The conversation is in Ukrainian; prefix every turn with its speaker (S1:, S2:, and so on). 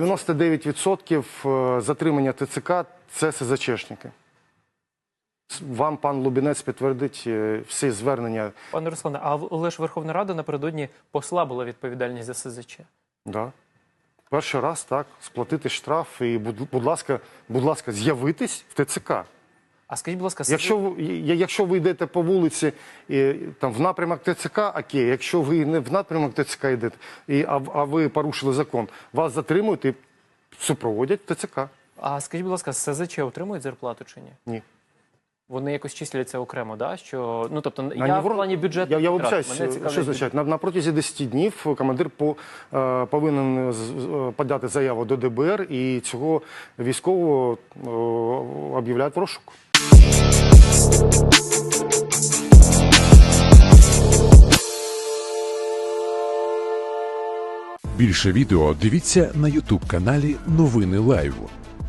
S1: 99% затримання ТЦК це СЗЧшники. Вам пан Лубінець підтвердить е, всі звернення.
S2: Пане Руслане, а лише Верховна Рада напередодні послабила відповідальність за СЗЧ.
S1: Да. Перший раз так, сплатити штраф і, будь, будь ласка, будь ласка, з'явитись в ТЦК.
S2: А скажіть, будь ласка,
S1: Якщо ви, якщо ви йдете по вулиці і, там, в напрямок ТЦК, окей. Якщо ви не в напрямок ТЦК йдете, і, а, а ви порушили закон, вас затримують і супроводять ТЦК.
S2: а скажіть, будь ласка, СЗЧ отримують зарплату чи ні?
S1: Ні.
S2: Вони якось числяться окремо, да? Що ну тобто
S1: На
S2: я в плані бюджету
S1: Я, я вибачаюсь, що
S2: бюджет.
S1: означає? На, на протязі 10 днів командир по, е, повинен з- з- подати заяву до ДБР і цього військового е, об'являють в розшук.
S3: Більше відео дивіться на Ютуб каналі Новини Лайв.